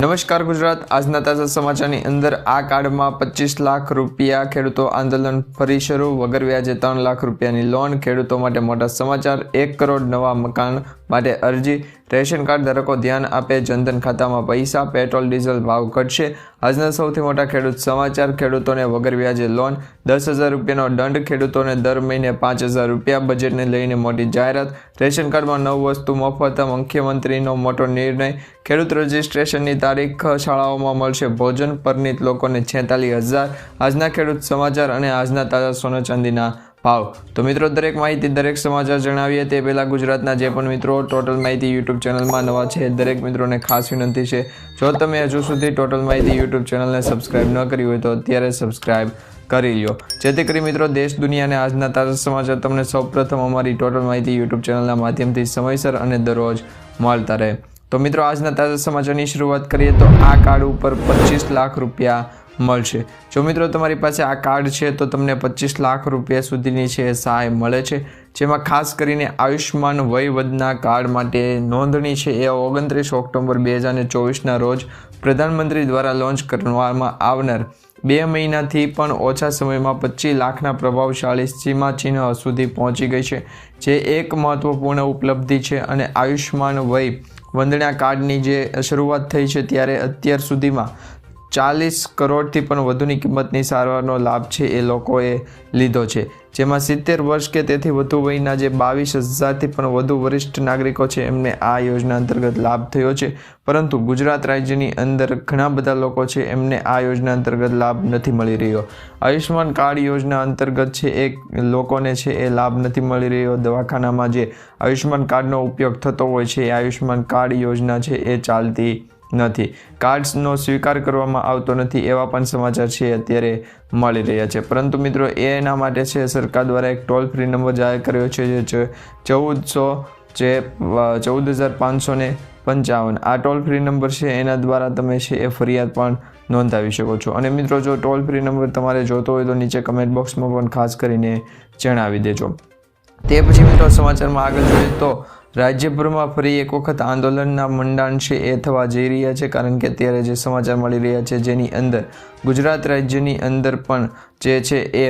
નમસ્કાર ગુજરાત. આજના તાજા સમાચારની અંદર આ કાર્ડમાં પચીસ લાખ રૂપિયા ખેડૂતો આંદોલન ફરી શરૂ. વગર વ્યાજે ત્રણ લાખ રૂપિયાની લોન ખેડૂતો માટે મોટા સમાચાર. એક કરોડ નવા મકાન માટે અરજી. રેશન કાર્ડ ધારકો ધ્યાન આપે, જનધન ખાતામાં પૈસા, પેટ્રોલ, ડીઝલ ભાવ ઘટશે. આજના સૌથી મોટા ખેડૂત સમાચાર, ખેડૂતોને વગર વ્યાજે લોન, દસ હજાર રૂપિયાનો દંડ, ખેડૂતોને દર મહિને પાંચ હજાર રૂપિયા બજેટને લઈને મોટી જાહેરાત. રેશન કાર્ડમાં નવ વસ્તુ મફત, મુખ્યમંત્રીનો મોટો નિર્ણય. ખેડૂત રજિસ્ટ્રેશનની તારીખ શાળાઓમાં મળશે. ભોજન પરનિત લોકોને છેતાલીસ હજાર. આજના ખેડૂત સમાચાર અને આજના તાજા સોના ચાંદીના ભાવ તો મિત્રો, દરેક માહિતી દરેક સમાચાર જણાવીએ. તે પહેલાં ગુજરાતના જે પણ મિત્રો ટોટલ માહિતી યુટ્યુબ ચેનલમાં નવા છે, દરેક મિત્રોને ખાસ વિનંતી છે. જો તમે હજુ સુધી ટોટલ માહિતી યુટ્યુબ ચેનલને સબસ્ક્રાઇબ ન કરી હોય તો અત્યારે સબસ્ક્રાઇબ કરી લ્યો. જેથી કરી મિત્રો, દેશ દુનિયા અને આજના તાજા સમાચાર તમને સૌપ્રથમ અમારી ટોટલ માહિતી યુટ્યુબ ચેનલના માધ્યમથી સમયસર અને દરરોજ મળતા રહે. તો મિત્રો, આજના તાજા સમાચારની શરૂઆત કરીએ તો આ કાર્ડ ઉપર પચીસ લાખ રૂપિયા મળશે. જો મિત્રો તમારી પાસે આ કાર્ડ છે, તો તમને પચીસ લાખ રૂપિયા સુધીની છે સહાય મળે છે. જેમાં ખાસ કરીને આયુષ્માન વયવદના કાર્ડ માટે નોંધણી છે એ ઓગણત્રીસ ઓક્ટોબર બે હજાર ચોવીસના રોજ પ્રધાનમંત્રી દ્વારા લોન્ચ કરવામાં આવનાર. બે મહિનાથી પણ ઓછા સમયમાં પચીસ લાખના પ્રભાવશાળી સીમા ચિહ્ન સુધી પહોંચી ગઈ છે, જે એક મહત્વપૂર્ણ ઉપલબ્ધિ છે અને આયુષ્માન વય વંદના કાર્ડની જે શરૂઆત થઈ છે ત્યારે અત્યાર સુધીમાં ચાલીસ કરોડથી પણ વધુની કિંમતની સારવારનો લાભ છે એ લોકોએ લીધો છે. જેમાં સિત્તેર વર્ષ કે તેથી વધુ વયના જે બાવીસ હજારથી પણ વધુ વરિષ્ઠ નાગરિકો છે, એમને આ યોજના અંતર્ગત લાભ થયો છે. પરંતુ ગુજરાત રાજ્યની અંદર ઘણા બધા લોકો છે, એમને આ યોજના અંતર્ગત લાભ નથી મળી રહ્યો. આયુષ્માન કાર્ડ યોજના અંતર્ગત છે એ લોકોને છે એ લાભ નથી મળી રહ્યો. દવાખાનામાં જે આયુષ્માન કાર્ડનો ઉપયોગ થતો હોય છે, એ આયુષ્માન કાર્ડ યોજના છે, એ ચાલતી નથી. કાર્ડ્સનો સ્વીકાર કરવામાં આવતો નથી એવા પણ સમાચાર છે અત્યારે મળી રહ્યા છે. પરંતુ મિત્રો એના માટે છે, સરકાર દ્વારા એક ટોલ ફ્રી નંબર જાહેર કર્યો છે જે ચૌદસો જે ચૌદ હજાર પાંચસો ને પંચાવન. આ ટોલ ફ્રી નંબર છે, એના દ્વારા તમે છે એ ફરિયાદ પણ નોંધાવી શકો છો. અને મિત્રો, જો ટોલ ફ્રી નંબર તમારે જોતો હોય તો નીચે કમેન્ટ બોક્સમાં પણ ખાસ કરીને જણાવી દેજો. તે પછી મિત્રો, સમાચારમાં આગળ જોઈએ તો રાજ્યભરમાં ફરી એક વખત આંદોલનના મંડાણ છે એ થવા જઈ રહ્યા છે, કારણ કે અત્યારે જે સમાચાર મળી રહ્યા છે જેની અંદર ગુજરાત રાજ્યની અંદર પણ જે છે એ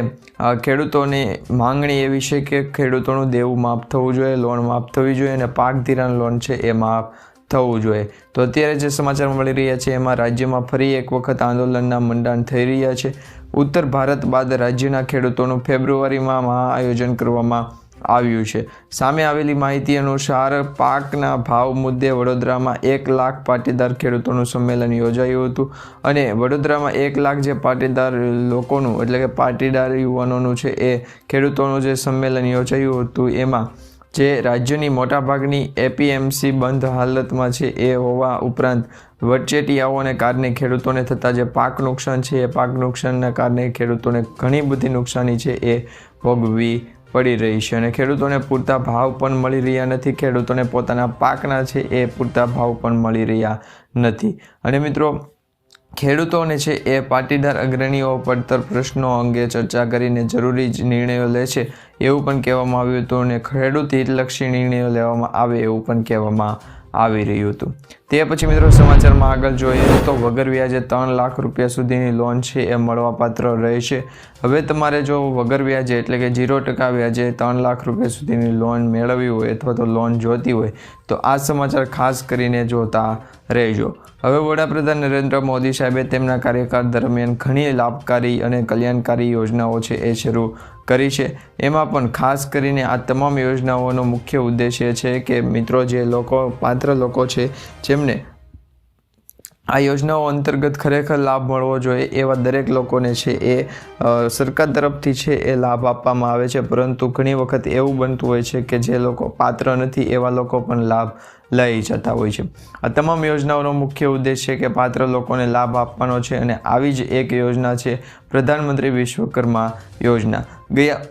ખેડૂતોને માંગણી એવી છે કે ખેડૂતોનું દેવું માફ થવું જોઈએ, લોન માફ થવી જોઈએ અને પાક ધિરાણ લોન છે એ માફ થવું જોઈએ. તો અત્યારે જે સમાચાર મળી રહ્યા છે એમાં રાજ્યમાં ફરી એક વખત આંદોલનના મંડાણ થઈ રહ્યા છે. ઉત્તર ભારત બાદ રાજ્યના ખેડૂતોનું ફેબ્રુઆરીમાં મહાઆયોજન કરવામાં આવ્યું છે. સામે આવેલી માહિતી અનુસાર પાકના ભાવ મુદ્દે વડોદરામાં એક લાખ પાટીદાર ખેડૂતોનું સંમેલન યોજાયું હતું અને વડોદરામાં એક લાખ જે પાટીદાર લોકોનું, એટલે કે પાટીદાર યુવાનોનું છે એ ખેડૂતોનું જે સંમેલન યોજાયું હતું, એમાં જે રાજ્યની મોટાભાગની એપીએમસી બંધ હાલતમાં છે એ હોવા ઉપરાંત વચેટિયાઓને કારણે ખેડૂતોને થતા જે પાક નુકસાન છે એ પાક નુકસાનના કારણે ખેડૂતોને ઘણી બધી નુકસાની છે એ ભોગવી પડી રહી છે અને ખેડૂતોને પૂરતા ભાવ પણ મળી રહ્યા નથી. ખેડૂતોને પોતાના પાકના છે એ પૂરતા ભાવ પણ મળી રહ્યા નથી. અને મિત્રો, ખેડૂતોને છે એ પાટીદાર અગ્રણીઓ પડતર પ્રશ્નો અંગે ચર્ચા કરીને જરૂરી જ નિર્ણયો લે છે એવું પણ કહેવામાં આવ્યું હતું અને ખેડૂત હિતલક્ષી નિર્ણયો લેવામાં આવે એવું પણ કહેવામાં આવી રહ્યું હતું. તે પછી મિત્રો સમાચારમાં આગળ જોઈએ તો વગર વ્યાજે ત્રણ લાખ રૂપિયા સુધીની લોન છે એ મળવાપાત્ર રહેશે. હવે તમારે જો વગર વ્યાજે એટલે કે ઝીરો ટકા વ્યાજે ત્રણ લાખ રૂપિયા સુધીની લોન મેળવવી હોય અથવા તો લોન જોતી હોય, તો આ સમાચાર ખાસ કરીને જોતા રહેજો. હવે વડાપ્રધાન નરેન્દ્ર મોદી સાહેબે તેમના કાર્યકાળ દરમિયાન ઘણી લાભકારી અને કલ્યાણકારી યોજનાઓ છે એ શરૂ કરી છે. એમાં પણ ખાસ કરીને આ તમામ યોજનાઓનો મુખ્ય ઉદ્દેશ્ય છે કે મિત્રો જે લોકો, પાત્ર લોકો છે, જેમને આ યોજનાઓ અંતર્ગત ખરેખર લાભ મળવો જોઈએ એવા દરેક લોકોને છે એ સરકાર તરફથી છે એ લાભ આપવામાં આવે છે. પરંતુ ઘણી વખત એવું બનતું હોય છે કે જે લોકો પાત્ર નથી એવા લોકો પણ લાભ લઈ જતા હોય છે. આ તમામ યોજનાઓનો મુખ્ય ઉદ્દેશ છે કે પાત્ર લોકોને લાભ આપવાનો છે અને આવી જ એક યોજના છે પ્રધાનમંત્રી વિશ્વકર્મા યોજના. ગયા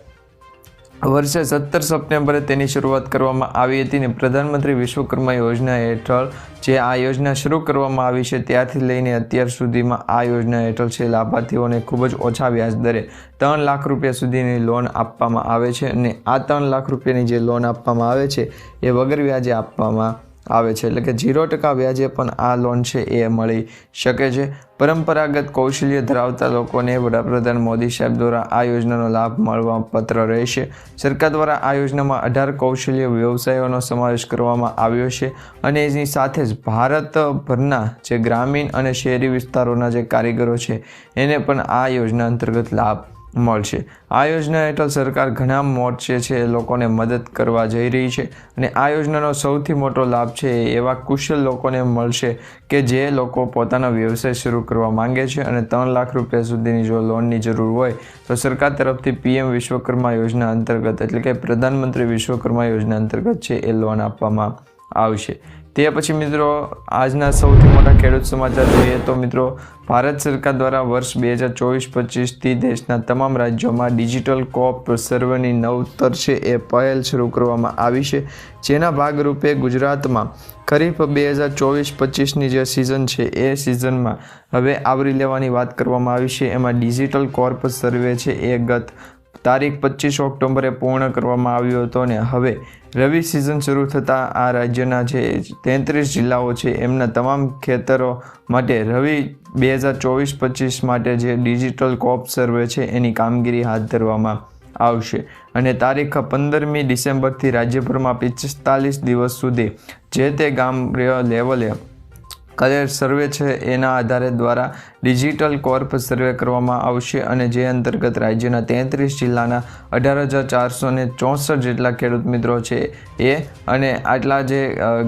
વર્ષે સત્તર સપ્ટેમ્બરે તેની શરૂઆત કરવામાં આવી હતી ને પ્રધાનમંત્રી વિશ્વકર્મા યોજના હેઠળ જે આ યોજના શરૂ કરવામાં આવી છે ત્યારથી લઈને અત્યાર સુધીમાં આ યોજના હેઠળ છે. લાભાર્થીઓને ખૂબ જ ઓછા વ્યાજ દરે ત્રણ લાખ રૂપિયા સુધીની લોન આપવામાં આવે છે અને આ ત્રણ લાખ રૂપિયાની જે લોન આપવામાં આવે છે, એ વગર વ્યાજે આપવામાં આવે છે. એટલે કે ઝીરો ટકા વ્યાજે પણ આ લોન છે એ મળી શકે છે. પરંપરાગત કૌશલ્ય ધરાવતા લોકોને વડાપ્રધાન મોદી સાહેબ દ્વારા આ યોજનાનો લાભ મળવા પત્ર રહેશે. સરકાર દ્વારા આ યોજનામાં અઢાર કૌશલ્ય વ્યવસાયોનો સમાવેશ કરવામાં આવ્યો છે અને એની સાથે જ ભારતભરના જે ગ્રામીણ અને શહેરી વિસ્તારોના જે કારીગરો છે, એને પણ આ યોજના અંતર્ગત લાભ મળશે. આ યોજના હેઠળ સરકાર ઘણા મોરચે છે, એ લોકોને મદદ કરવા જઈ રહી છે અને આ યોજનાનો સૌથી મોટો લાભ છે એવા કુશળ લોકોને મળશે કે જે લોકો પોતાનો વ્યવસાય શરૂ કરવા માંગે છે અને ત્રણ લાખ રૂપિયા સુધીની જો લોનની જરૂર હોય, તો સરકાર તરફથી પીએમ વિશ્વકર્મા યોજના અંતર્ગત એટલે કે પ્રધાનમંત્રી વિશ્વકર્મા યોજના અંતર્ગત છે એ લોન આપવામાં આવશે. તે પછી મિત્રો, આજના સૌથી મોટા ખેડૂત સમાચાર જોઈએ તો મિત્રો, ભારત સરકાર દ્વારા વર્ષ બે હજાર ચોવીસ પચીસથી દેશના તમામ રાજ્યોમાં ડિજિટલ કોપ સર્વેની નવતર છે એ પહેલ શરૂ કરવામાં આવી છે. જેના ભાગરૂપે ગુજરાતમાં ખરીફ બે હજાર ચોવીસ પચીસની જે સિઝન છે એ સિઝનમાં હવે આવરી લેવાની વાત કરવામાં આવી છે. એમાં ડિજિટલ કોર્પ સર્વે છે એ ગત તારીખ પચીસ ઓક્ટોબરે પૂર્ણ કરવામાં આવ્યો હતો અને હવે રવિ સિઝન શરૂ થતાં આ રાજ્યના જે તેત્રીસ જિલ્લાઓ છે, એમના તમામ ખેતરો માટે રવિ બે હજાર ચોવીસ પચીસ માટે જે ડિજિટલ કોપ સર્વે છે, એની કામગીરી હાથ ધરવામાં આવશે. અને તારીખ પંદરમી ડિસેમ્બરથી રાજ્યભરમાં પિસ્તાલીસ દિવસ સુધી જે તે ગામ લેવલે કરેલ સર્વે છે એના આધારે દ્વારા ડિજિટલ કોર્પ સર્વે કરવામાં આવશે અને જે અંતર્ગત રાજ્યના તેત્રીસ જિલ્લાના અઢાર હજાર ચારસો ને ચોસઠ જેટલા ખેડૂત મિત્રો છે એ અને આટલા જે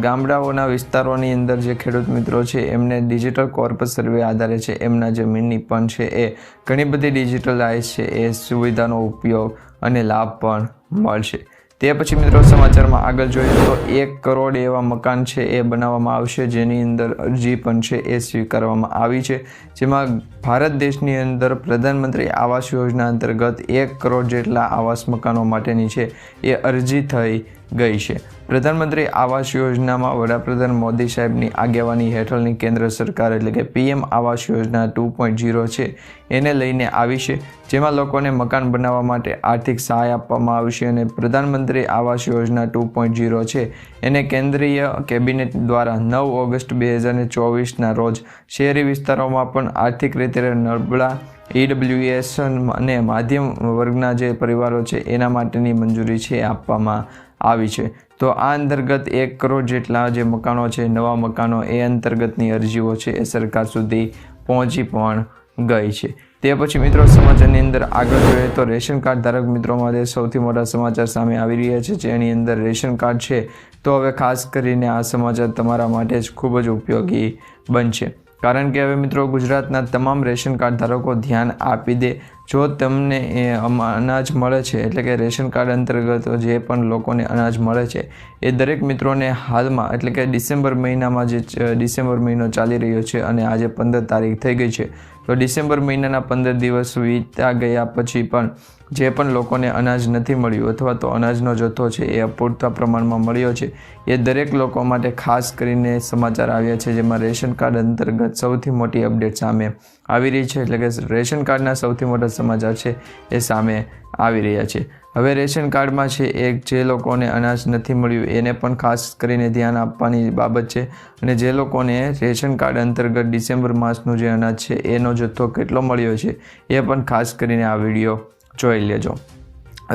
ગામડાઓના વિસ્તારોની અંદર જે ખેડૂત મિત્રો છે એમને ડિજિટલ કોર્પ સર્વે આધારે છે, એમના જમીનની પણ છે એ. ઘણી બધી ડિજિટલાઇઝ છે, એ સુવિધાનો ઉપયોગ અને લાભ પણ મળશે. તે પછી મિત્રો સમાચારમાં આગળ જોઈએ તો એક કરોડ એવા મકાન છે એ બનાવવામાં આવશે. જેની અંદર અરજી પણ છે એ સ્વીકારવામાં આવી છે. જેમાં ભારત દેશની અંદર પ્રધાનમંત્રી આવાસ યોજના અંતર્ગત એક કરોડ જેટલા આવાસ મકાનો માટેની છે એ અરજી થઈ ગઈ છે. પ્રધાનમંત્રી આવાસ યોજનામાં વડાપ્રધાન મોદી સાહેબની આગેવાની હેઠળની કેન્દ્ર સરકાર એટલે કે PM Awas Yojana two point zero છે. એને લઈને આવી છે, જેમાં લોકોને મકાન બનાવવા માટે આર્થિક સહાય આપવામાં આવશે અને પ્રધાનમંત્રી Awas Yojana two point zero છે. એને કેન્દ્રીય કેબિનેટ દ્વારા નવ ઓગસ્ટ બે હજાર ચોવીસના રોજ શહેરી વિસ્તારોમાં પણ આર્થિક રીતે નબળા ઈડબ્લ્યુએસ અને માધ્યમ વર્ગના જે પરિવારો છે, એના માટેની મંજૂરી છે, આપવામાં આવી છે. તો આ અંતર્ગત એક કરોડ જેટલા જે મકાનો છે, નવા મકાનો, એ અંતર્ગતની અરજીઓ છે એ સરકાર સુધી પહોંચી પણ ગઈ છે. તે પછી મિત્રો સમાચારની અંદર આગળ જોઈએ તો રેશન કાર્ડ ધારક મિત્રો માટે સૌથી મોટા સમાચાર સામે આવી રહ્યા છે જેની અંદર રેશન કાર્ડ છે. તો હવે ખાસ કરીને આ સમાચાર તમારા માટે જ ખૂબ જ ઉપયોગી બનશે. કારણ કે હવે મિત્રો ગુજરાતના તમામ રેશન કાર્ડ ધારકો ધ્યાન આપી દે. જો તમને એ અનાજ મળે છે, એટલે કે રેશન કાર્ડ અંતર્ગત જે પણ લોકોને અનાજ મળે છે, એ દરેક મિત્રોને હાલમાં, એટલે કે ડિસેમ્બર મહિનામાં જે ડિસેમ્બર મહિનો ચાલી રહ્યો છે અને આજે પંદર તારીખ થઈ ગઈ છે, તો ડિસેમ્બર મહિનાના પંદર દિવસ વીતા ગયા પછી પણ જે પણ લોકોને અનાજ નથી મળ્યું અથવા તો અનાજનો જથ્થો છે એ અપૂરતા પ્રમાણમાં મળ્યો છે, એ દરેક લોકો માટે ખાસ કરીને સમાચાર આવ્યા છે જેમાં રેશન કાર્ડ અંતર્ગત સૌથી મોટી અપડેટ સામે આવી રહી છે. એટલે કે રેશન કાર્ડના સૌથી મોટા સમાચાર છે એ સામે આવી રહ્યા છે. હવે રેશન કાર્ડમાં છે એક, જે લોકોને અનાજ નથી મળ્યું એને પણ ખાસ કરીને ધ્યાન આપવાની બાબત છે અને જે લોકોને રેશન કાર્ડ અંતર્ગત ડિસેમ્બર માસનું જે અનાજ છે એનો જથ્થો કેટલો મળ્યો છે એ પણ ખાસ કરીને આ વીડિયો જોઈ લેજો.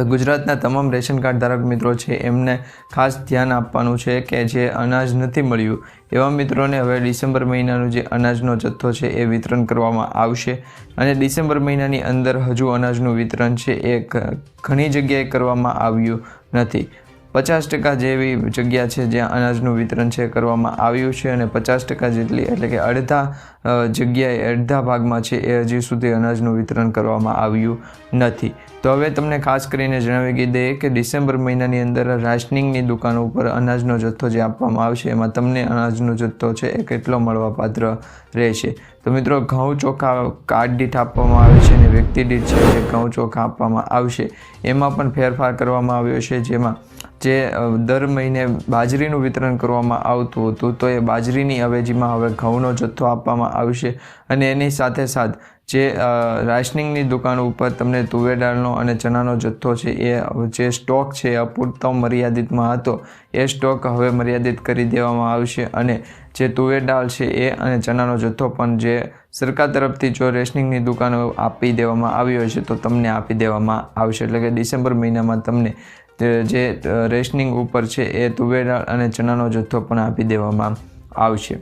ગુજરાતના તમામ રેશન કાર્ડ ધારક મિત્રો છે, એમને ખાસ ધ્યાન આપવાનું છે કે જે અનાજ નથી મળ્યું, એવા મિત્રોને હવે ડિસેમ્બર મહિનાનું જે અનાજનો જથ્થો છે એ વિતરણ કરવામાં આવશે. અને ડિસેમ્બર મહિનાની અંદર હજુ અનાજનું વિતરણ છે એ ઘણી જગ્યાએ કરવામાં આવ્યું નથી. પચાસ ટકા જેવી જગ્યા છે જ્યાં અનાજનું વિતરણ છે, કરવામાં આવ્યું છે અને પચાસ ટકા જેટલી, એટલે કે અડધા જગ્યાએ અડધા ભાગમાં છે એ હજી સુધી અનાજનું વિતરણ કરવામાં આવ્યું નથી. તો હવે તમને ખાસ કરીને જણાવી દઈએ કે ડિસેમ્બર મહિનાની અંદર રાશનિંગની દુકાનો ઉપર અનાજનો જથ્થો જે આપવામાં આવશે, એમાં તમને અનાજનો જથ્થો છે એ કેટલો મળવાપાત્ર રહેશે. તો મિત્રો, ઘઉં ચોખા કાર્ડ દીઠ આપવામાં આવે છે અને વ્યક્તિ દીઠ છે જે ઘઉં ચોખા આપવામાં આવશે. એમાં પણ ફેરફાર કરવામાં આવ્યો છે, જેમાં જે દર મહિને બાજરીનું વિતરણ કરવામાં આવતું હતું, તો એ બાજરીની અવેજીમાં હવે ઘઉંનો જથ્થો આપવામાં આવશે અને એની સાથે સાથ જે રાશનિંગની દુકાન ઉપર તમને તુવેર દાળનો અને ચણાનો જથ્થો છે, એ જે સ્ટોક છે એ અપૂરતો મર્યાદિતમાં હતો, એ સ્ટોક હવે મર્યાદિત કરી દેવામાં આવશે અને જે તુવેર દાળ છે એ અને ચણાનો જથ્થો પણ જે સરકાર તરફથી જો રેશનિંગની દુકાનો આપી દેવામાં આવ્યો છે, તો તમને આપી દેવામાં આવશે. એટલે કે ડિસેમ્બર મહિનામાં તમને જે રેશનિંગ ઉપર છે એ તુવેર અને ચણાનો જથ્થો પણ આપી દેવામાં આવશે.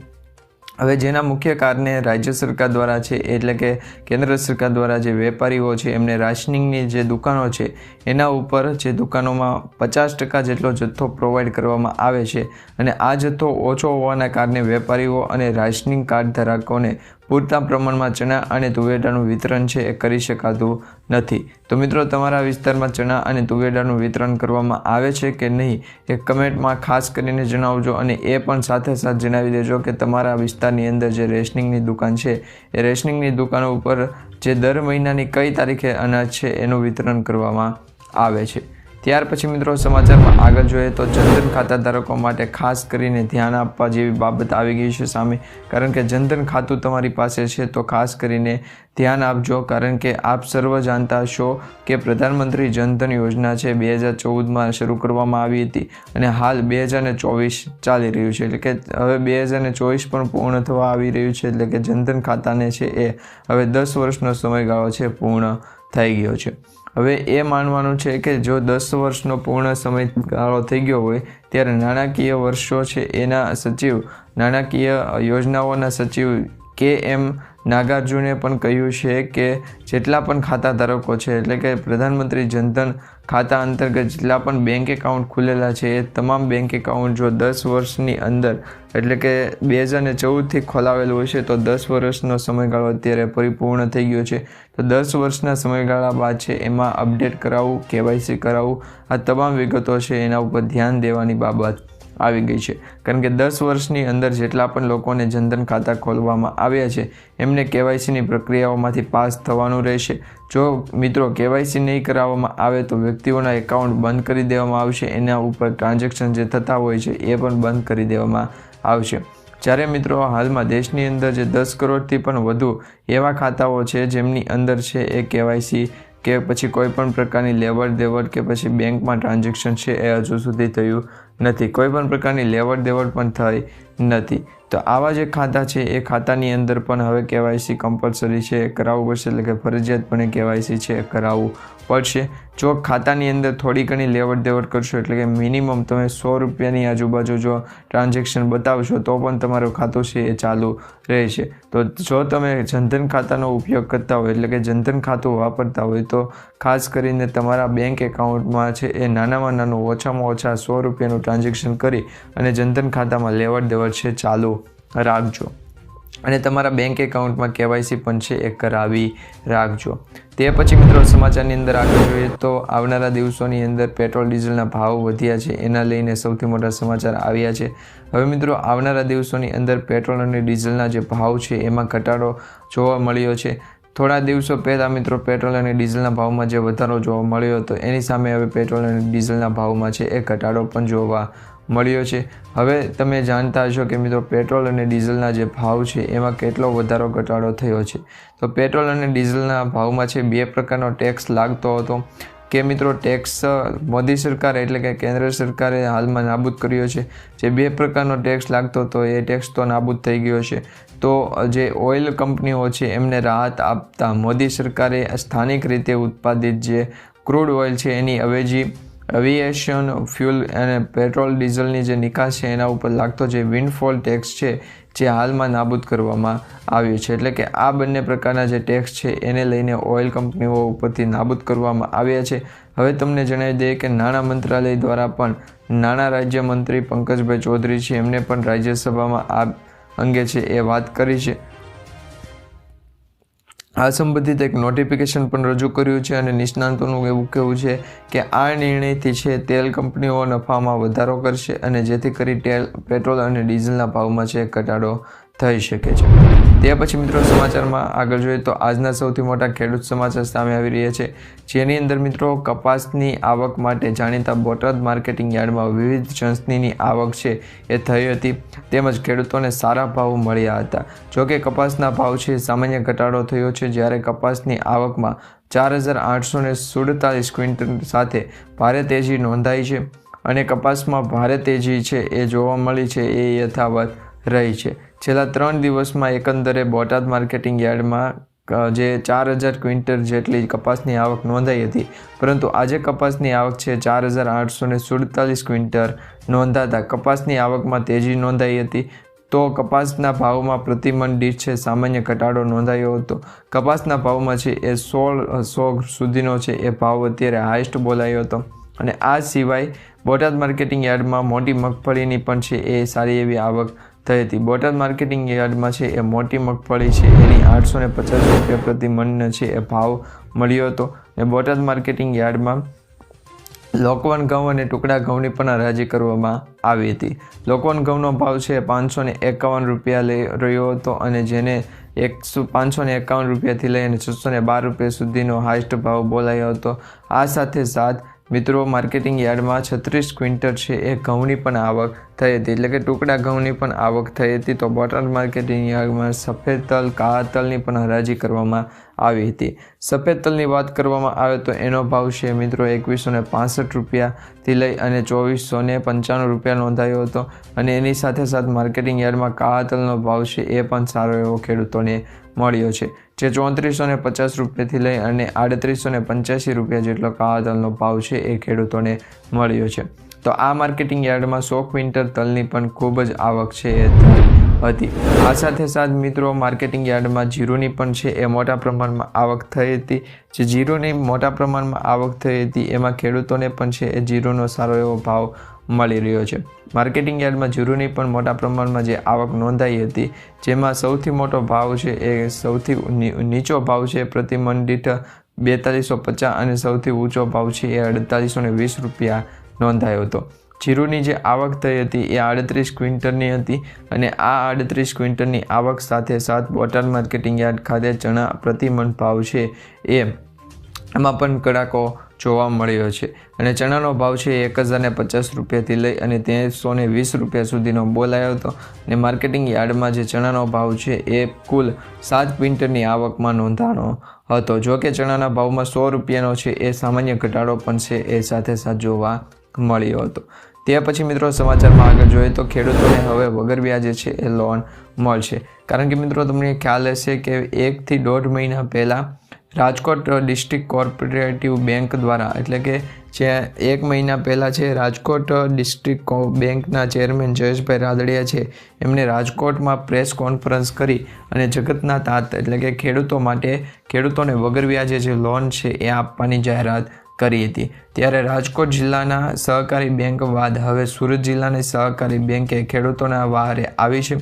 હવે જેના મુખ્ય કારણે રાજ્ય સરકાર દ્વારા છે, એટલે કે કેન્દ્ર સરકાર દ્વારા જે વેપારીઓ છે, એમને રાશનિંગની જે દુકાનો છે, એના ઉપર જે દુકાનોમાં પચાસ ટકા જેટલો જથ્થો પ્રોવાઈડ કરવામાં આવે છે અને આ જથ્થો ઓછો હોવાના કારણે વેપારીઓ અને રાશનિંગ કાર્ડ ધારકોને પૂરતા પ્રમાણમાં ચણા અને તુવેરદાળનું વિતરણ છે એ કરી શકાતું નથી. તો મિત્રો, તમારા વિસ્તારમાં ચણા અને તુવેડાનું વિતરણ કરવામાં આવે છે કે નહીં, એ કમેન્ટમાં ખાસ કરીને જણાવજો અને એ પણ સાથે સાથે જણાવી દેજો કે તમારા વિસ્તારની અંદર જે રેશનિંગની દુકાન છે, એ રેશનિંગની દુકાનો ઉપર જે દર મહિનાની કઈ તારીખે અનાજ છે, એનું વિતરણ કરવામાં આવે છે. ત્યાર પછી મિત્રો સમાચારમાં આગળ જોઈએ તો જનધન ખાતા ધારકો માટે ખાસ કરીને ધ્યાન આપવા જેવી બાબત આવી ગઈ છે સામે. કારણ કે જનધન ખાતું તમારી પાસે છે તો ખાસ કરીને ધ્યાન આપજો. કારણ કે આપ સર્વ જાણતા છો કે પ્રધાનમંત્રી જનધન યોજના છે બે હજાર ચૌદમાં શરૂ કરવામાં આવી હતી અને હાલ બે હજાર ચોવીસ ચાલી રહ્યું છે. એટલે કે હવે બે હજાર ચોવીસ પણ પૂર્ણ થવા આવી રહ્યું છે એટલે કે જનધન ખાતાને છે એ હવે દસ વર્ષનો સમયગાળો છે પૂર્ણ થઈ ગયો છે. હવે એ માનવાનું છે કે જો દસ વર્ષનો પૂર્ણ સમયગાળો થઈ ગયો હોય, ત્યારે નાણાકીય વર્ષો છે એના સચિવ. નાણાકીય યોજનાઓના સચિવ કે એમ નાગાર્જુને પણ કહ્યું છે કે જેટલા પણ ખાતા ધારકો છે, એટલે કે પ્રધાનમંત્રી જનધન ખાતા અંતર્ગત જેટલા પણ બેંક એકાઉન્ટ ખુલેલા છે, એ તમામ બેંક એકાઉન્ટ જો દસ વર્ષની અંદર, એટલે કે બે હજાર ને ચૌદથી ખોલાવેલું હશે તો દસ વર્ષનો સમયગાળો અત્યારે પરિપૂર્ણ થઈ ગયો છે. તો દસ વર્ષના સમયગાળા બાદ છે, એમાં અપડેટ કરાવવું કેવાયસી કરાવવું, આ તમામ વિગતો છે, એના ઉપર ધ્યાન દેવાની બાબત. આવી ગઈ છે. કારણ કે દસ વર્ષની અંદર જેટલા પણ લોકોને જનધન ખાતા ખોલવામાં આવ્યા છે, એમને કેવાયસીની પ્રક્રિયાઓમાંથી પાસ થવાનું રહેશે. જો મિત્રો કેવાયસી નહીં કરાવવામાં આવે તો વ્યક્તિઓના એકાઉન્ટ બંધ કરી દેવામાં આવશે. એના ઉપર ટ્રાન્ઝેક્શન જે થતા હોય છે, એ પણ બંધ કરી દેવામાં આવશે. જ્યારે મિત્રો હાલમાં દેશની અંદર જે દસ કરોડથી પણ વધુ એવા ખાતાઓ છે, જેમની અંદર છે એ કેવાયસી કે પછી કોઈપણ પ્રકારની લેવડ દેવડ કે પછી બેંકમાં ટ્રાન્ઝેક્શન છે એ હજુ સુધી થયું નથી. કોઈ પણ પ્રકારની લેવડ દેવડ પણ થઈ નથી. તો આવા જે ખાતા છે, એ ખાતાની અંદર પણ હવે કેવાયસી કમ્પલસરી છે, એ કરાવવું પડશે એટલે કે ફરજિયાતપણે કેવાયસી છે, એ કરાવવું પડશે. જો ખાતાની અંદર થોડી ઘણી લેવડ દેવડ કરશો એટલે કે મિનિમમ તમે સો રૂપિયાની આજુબાજુ જો ટ્રાન્ઝેક્શન બતાવશો, તો પણ તમારું ખાતું છે, એ ચાલુ રહેશે. તો જો તમે જનધન ખાતાનો ઉપયોગ કરતા હોય, એટલે કે જનધન ખાતું વાપરતા હોય, તો ખાસ કરીને તમારા બેંક એકાઉન્ટમાં છે, એ નાનામાં નાનું ઓછામાં ઓછા સો રૂપિયાનું ટ્રાન્ઝેક્શન કરી અને જનધન ખાતામાં લેવડ દેવડ છે ચાલુ રાખજો. અને તમારા બેંક એકાઉન્ટમાં કેવાયસી પણ છે એ કરાવી રાખજો. તે પછી મિત્રો સમાચારની અંદર આગળ જોઈએ તો આવનારા દિવસોની અંદર પેટ્રોલ, ડીઝલના ભાવ વધ્યા છે. એના લઈને સૌથી મોટા સમાચાર આવ્યા છે. હવે મિત્રો આવનારા દિવસોની અંદર પેટ્રોલ અને ડીઝલના જે ભાવ છે એમાં ઘટાડો જોવા મળ્યો છે. થોડા દિવસો પહેલાં મિત્રો પેટ્રોલ અને ડીઝલના ભાવમાં જે વધારો જોવા મળ્યો હતો, એની સામે હવે પેટ્રોલ અને ડીઝલના ભાવમાં છે એ ઘટાડો પણ જોવા મળ્યો છે. હવે તમે જાણતા હશો કે મિત્રો પેટ્રોલ અને ડીઝલના જે ભાવ છે, એમાં કેટલો વધારો ઘટાડો થયો છે? તો પેટ્રોલ અને ડીઝલના ભાવમાં છે બે પ્રકારનો ટેક્સ લાગતો હતો. કે મિત્રો ટેક્સ મોદી સરકાર એટલે કે કેન્દ્ર સરકારે હાલમાં નાબૂદ કર્યો છે. જે બે પ્રકારનો ટેક્સ લાગતો હતો, એ ટેક્સ તો નાબૂદ થઈ ગયો છે. તો જે ઓઇલ કંપનીઓ છે, એમને રાહત આપતા મોદી સરકારે સ્થાનિક રીતે ઉત્પાદિત જે ક્રૂડ ઓઇલ છે, એની અવેજી એવિએશન ફ્યુલ અને પેટ્રોલ ડીઝલની જે નિકાસ છે એના ઉપર લાગતો જે વિન્ડફોલ ટેક્સ છે, જે હાલમાં નાબૂદ કરવામાં આવ્યો છે. એટલે કે આ બંને પ્રકારના જે ટેક્સ છે, એને લઈને ઓઇલ કંપનીઓ ઉપરથી નાબૂદ કરવામાં આવ્યા છે. હવે તમને જણાવી દઈએ કે નાણાં મંત્રાલય દ્વારા પણ નાણાં રાજ્યમંત્રી પંકજભાઈ ચૌધરી છે, એમને પણ રાજ્યસભામાં આ અંગે છે એ વાત કરી છે. આ સંબંધિત એક નોટિફિકેશન પણ રજૂ કર્યું છે અને નિષ્ણાંતોનું એવું કહેવું છે કે આ નિર્ણયથી છે તેલ કંપનીઓ નફામાં વધારો કરશે અને જેથી કરી તેલ, પેટ્રોલ અને ડીઝલના ભાવમાં છે ઘટાડો થઈ શકે છે. તે પછી મિત્રો સમાચારમાં આગળ જોઈએ તો આજના સૌથી મોટા ખેડૂત સમાચાર સામે આવી રહ્યા છે, જેની અંદર મિત્રો કપાસની આવક માટે જાણીતા બોટાદ માર્કેટિંગ યાર્ડમાં વિવિધ ચંસનીની આવક છે એ થઈ હતી. તેમજ ખેડૂતોને સારા ભાવ મળ્યા હતા. જોકે કપાસના ભાવ છે, સામાન્ય ઘટાડો થયો છે, જ્યારે કપાસની આવકમાં ચાર હજાર આઠસો ને સુડતાલીસ ક્વિન્ટલ સાથે ભારે તેજી નોંધાઈ છે. અને કપાસમાં ભારે તેજી છે એ જોવા મળી છે એ યથાવત રહી છે. છેલ્લા ત્રણ દિવસમાં એકંદરે બોટાદ માર્કેટિંગ યાર્ડમાં જે ચાર હજાર ક્વિન્ટલ જેટલી કપાસની આવક નોંધાઈ હતી, પરંતુ આજે કપાસની આવક છે ચાર હજાર આઠસો ને સુડતાલીસ ક્વિન્ટલ નોંધાતા કપાસની આવકમાં તેજી નોંધાઈ હતી. તો કપાસના ભાવમાં પ્રતિમન દીઠ છે સામાન્ય ઘટાડો નોંધાયો હતો. કપાસના ભાવમાં છે એ સોળ સો સુધીનો છે એ ભાવ અત્યારે હાઈસ્ટ બોલાયો હતો. અને આ સિવાય બોટાદ માર્કેટિંગ યાર્ડમાં મોટી મગફળીની પણ છે એ સારી એવી આવક થઈ હતી. બોટાદ માર્કેટિંગ યાર્ડમાં છે એ મોટી મગફળી છે. એની આઠસો ને પચાસ રૂપિયા પ્રતિ મણનો છે એ ભાવ મળ્યો હતો. અને બોટાદ માર્કેટિંગ યાર્ડમાં લોકવન ઘઉં અને ટુકડા ઘઉંની પણ હરાજી કરવામાં આવી હતી. લોકવન ઘઉંનો ભાવ છે પાંચસો ને એકાવન રૂપિયા લઈ રહ્યો હતો અને જેને એકસો, પાંચસો ને એકાવન રૂપિયાથી લઈને છસો ને બાર રૂપિયા સુધીનો હાઈસ્ટ ભાવ બોલાયો હતો. આ સાથે સાત મિત્રો માર્કેટિંગ યાર્ડમાં છત્રીસ ક્વિન્ટલ છે એ ઘઉંની પણ આવક થઈ હતી. એટલે કે ટુકડા ઘઉંની પણ આવક થઈ હતી તો બોટાદ માર્કેટિંગ યાર્ડમાં સફેદ તલ, કાળા તલની પણ હરાજી કરવામાં આવી હતી. સફેદ તલની વાત કરવામાં આવે તો એનો ભાવ છે મિત્રો એકવીસો ને પાસઠ રૂપિયાથી લઈ અને ચોવીસો ને પંચાણું રૂપિયા નોંધાયો હતો. અને એની સાથે સાથે માર્કેટિંગ યાર્ડમાં કાળા તલનો ભાવ છે એ પણ સારો એવો ખેડૂતોને મળ્યો છે, જે ચોત્રીસો ને પચાસ રૂપિયાથી લઈ અને આડત્રીસો ને પંચ્યાસી રૂપિયા જેટલો કાળા તલનો ભાવ છે એ ખેડૂતોને મળ્યો છે. તો આ માર્કેટિંગ યાર્ડમાં સો ક્વિન્ટલ તલની પણ ખૂબ જ આવક છે એ હતી. આ સાથે સાથ મિત્રો, માર્કેટિંગ યાર્ડમાં જીરુની પણ છે એ મોટા પ્રમાણમાં આવક થઈ હતી. જે જીરુની મોટા પ્રમાણમાં આવક થઈ હતી એમાં ખેડૂતોને પણ છે એ જીરુનો સારો એવો ભાવ મળી રહ્યો છે. માર્કેટિંગ યાર્ડમાં જીરુની પણ મોટા પ્રમાણમાં જે આવક નોંધાઈ હતી, જેમાં સૌથી મોટો ભાવ છે એ સૌથી નીચો ભાવ છે પ્રતિ મણ દીઠ બેતાલીસો પચાસ અને સૌથી ઊંચો ભાવ છે એ અડતાલીસો વીસ રૂપિયા નોંધાયો હતો. જીરુની જે આવક થઈ હતી એ આડત્રીસ ક્વિન્ટલની હતી અને આ આડત્રીસ ક્વિન્ટલની આવક સાથે સાથ બોટલ માર્કેટિંગ યાર્ડ ખાતે ચણા પ્રતિમણ ભાવ છે એ એમાં પણ કડાકો જોવા મળ્યો છે. અને ચણાનો ભાવ છે એક હજારને પચાસ રૂપિયાથી લઈ અને તેરસો ને વીસ રૂપિયા સુધીનો બોલાયો હતો. અને માર્કેટિંગ યાર્ડમાં જે ચણાનો ભાવ છે એ કુલ સાત ક્વિન્ટલની આવકમાં નોંધાણો હતો. જો કે ચણાના ભાવમાં સો રૂપિયાનો છે એ સામાન્ય ઘટાડો પણ છે એ સાથે સાથ જોવા મળ્યો હતો. તે પછી મિત્રો સમાચારમાં આગળ જોઈએ તો ખેડૂતોને હવે વગર વ્યાજે છે એ લોન મળશે. કારણ કે મિત્રો તમને ખ્યાલ હશે કે એકથી દોઢ મહિના પહેલાં રાજકોટ ડિસ્ટ્રિક્ટ કોર્પોરેટિવ બેંક દ્વારા, એટલે કે જે એક મહિના પહેલાં છે રાજકોટ ડિસ્ટ્રિક્ટ બેંકના ચેરમેન જયેશભાઈ રાદડિયા છે, એમણે રાજકોટમાં પ્રેસ કોન્ફરન્સ કરી અને જગતના તાત, એટલે કે ખેડૂતો માટે ખેડૂતોને વગર વ્યાજે જે લોન છે એ આપવાની જાહેરાત કરી હતી. ત્યારે રાજકોટ જિલ્લાના સહકારી બેંક બાદ હવે સુરત જિલ્લાની સહકારી બેંકે ખેડૂતોના વહારે આવી છે.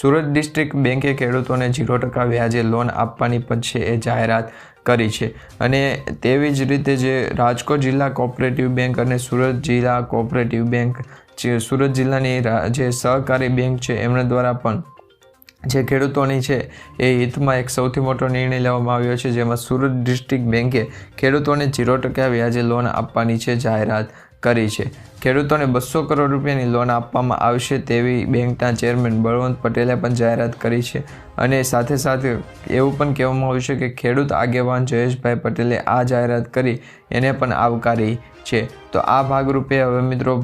સુરત ડિસ્ટ્રિક્ટ બેંકે ખેડૂતોને ઝીરો ટકા વ્યાજે લોન આપવાની પછી એ જાહેરાત કરી છે. અને તેવી જ રીતે જે રાજકોટ જિલ્લા કોઓપરેટિવ બેંક અને સુરત જિલ્લા કોઓપરેટિવ બેંક જે સુરત જિલ્લાની જે સહકારી બેંક છે એમના દ્વારા પણ જે ખેડૂતોની છે એ હિતમાં એક સૌથી મોટો નિર્ણય લેવામાં આવ્યો છે, જેમાં સુરત ડિસ્ટ્રિક્ટ બેંકે ખેડૂતોને ઝીરો ટકા વ્યાજે લોન આપવાની છે જાહેરાત કરી છે. ખેડૂતોને બસો કરોડ રૂપિયાની લોન આપવામાં આવશે તેવી બેંકના ચેરમેન બળવંત પટેલે પણ જાહેરાત કરી છે અને સાથે સાથે એવું પણ કહેવામાં આવ્યું છે કે ખેડૂત આગેવાન જયેશભાઈ પટેલે આ જાહેરાત કરી, એને પણ આવકારી છે. તો આ ભાગરૂપે હવે મિત્રો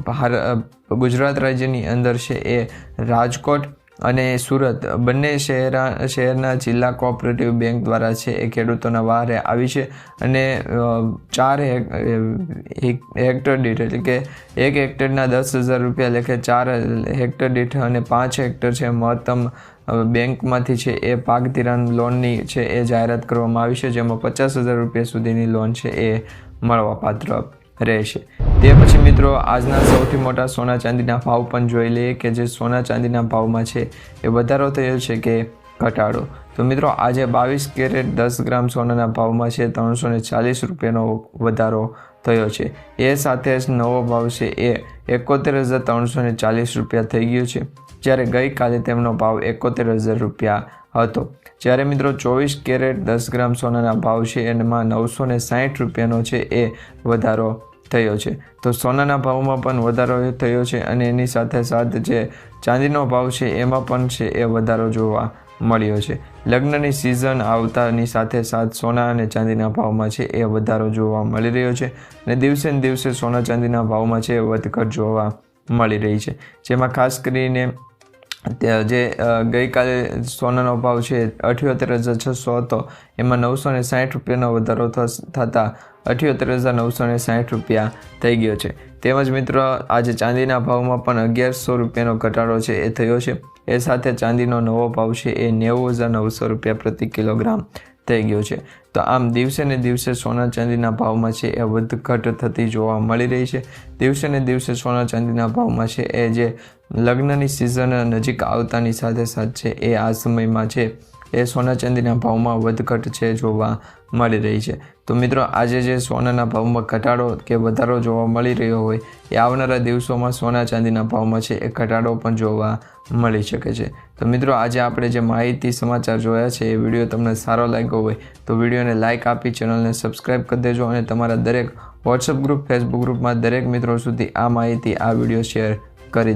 ગુજરાત રાજ્યની અંદર છે એ રાજકોટ અને સુરત, બંને શહેરા, શહેરના જિલ્લા કોઓપરેટિવ બેંક દ્વારા છે એ ખેડૂતોના વારે આવી છે અને ચાર હેક્ટર દીઠ એટલે કે એક હેક્ટરના દસ હજાર રૂપિયા લેખે ચાર હેક્ટર દીઠ અને પાંચ હેક્ટર છે મહત્તમ બેંકમાંથી છે એ પાક ધિરાણ લોનની છે એ જાહેરાત કરવામાં આવી છે, જેમાં પચાસ હજાર રૂપિયા સુધીની લોન છે એ મળવાપાત્ર રહેશે. તે પછી મિત્રો, આજના સૌથી મોટા સોના ચાંદીના ભાવ પણ જોઈ લઈએ કે જે સોના ચાંદીના ભાવમાં છે એ વધારો થયો છે કે ઘટાડો. તો મિત્રો, આજે બાવીસ કેરેટ દસ ગ્રામ સોનાના ભાવમાં છે, ત્રણસો ને ચાલીસ રૂપિયાનો વધારો થયો છે. એ સાથે જ નવો ભાવ છે એ એકોતેર હજાર ત્રણસો ને ચાલીસ રૂપિયા થઈ ગયો છે, જ્યારે ગઈકાલે તેમનો ભાવ એકોતેર હજાર રૂપિયા હતો. જ્યારે મિત્રો ચોવીસ કેરેટ દસ ગ્રામ સોનાના ભાવ છે એમાં નવસો ને સાહીઠ રૂપિયાનો છે એ વધારો થયો છે. તો સોનાના ભાવમાં પણ વધારો થયો છે અને એની સાથે સાથે જે ચાંદીનો ભાવ છે એમાં પણ છે એ વધારો જોવા મળ્યો છે. લગ્નની સિઝન આવતાની સાથે સાથ સોના અને ચાંદીના ભાવમાં છે એ વધારો જોવા મળી રહ્યો છે અને દિવસે ને દિવસે સોના ચાંદીના ભાવમાં છે એ વધઘટ જોવા મળી રહી છે. જેમાં ખાસ કરીને જે ગઈકાલે સોનાનો ભાવ છે અઠ્યોતેર હજાર છસો હતો. એમાં નવસો ને સાઠ રૂપિયાનો વધારો થતાં અઠ્યોતેર હજાર નવસો ને સાઠ રૂપિયા થઈ ગયો છે. તેમજ મિત્રો, આજે ચાંદીના ભાવમાં પણ અગિયારસો રૂપિયાનો ઘટાડો છે, એ થયો છે. એ સાથે ચાંદીનો નવો ભાવ છે એ નેવું હજાર નવસો રૂપિયા પ્રતિ કિલોગ્રામ. થઈ ગયો છે. તો આમ દિવસે ને દિવસે સોના ચાંદીના ભાવમાં છે એ વધઘટ થતી જોવા મળી રહી છે. દિવસે ને દિવસે સોના ચાંદીના ભાવમાં છે એ જે લગ્નની સિઝન નજીક આવતાની સાથે સાથે છે એ આ સમયમાં છે એ સોના ચાંદીના ભાવમાં વધઘટ છે જોવા મળી રહી છે. તો મિત્રો આજે જે સોનાના ભાવમાં ઘટાડો કે વધારો જોવા મળી રહ્યો હોય એ આવનારા દિવસોમાં સોના ચાંદીના ભાવમાં છે એ ઘટાડો પણ જોવા મળી શકે છે. તો મિત્રો, આજે આપણે જે માહિતી સમાચાર જોયા છે, એ વીડિયો તમને સારો લાગ્યો હોય, તો વિડીયોને લાઇક આપી, ચેનલને સબસ્ક્રાઈબ કરી દેજો અને તમારા દરેક વોટ્સઅપ ગ્રુપ ફેસબુક ગ્રુપમાં દરેક મિત્રો સુધી આ માહિતી, આ વીડિયો શેર કરી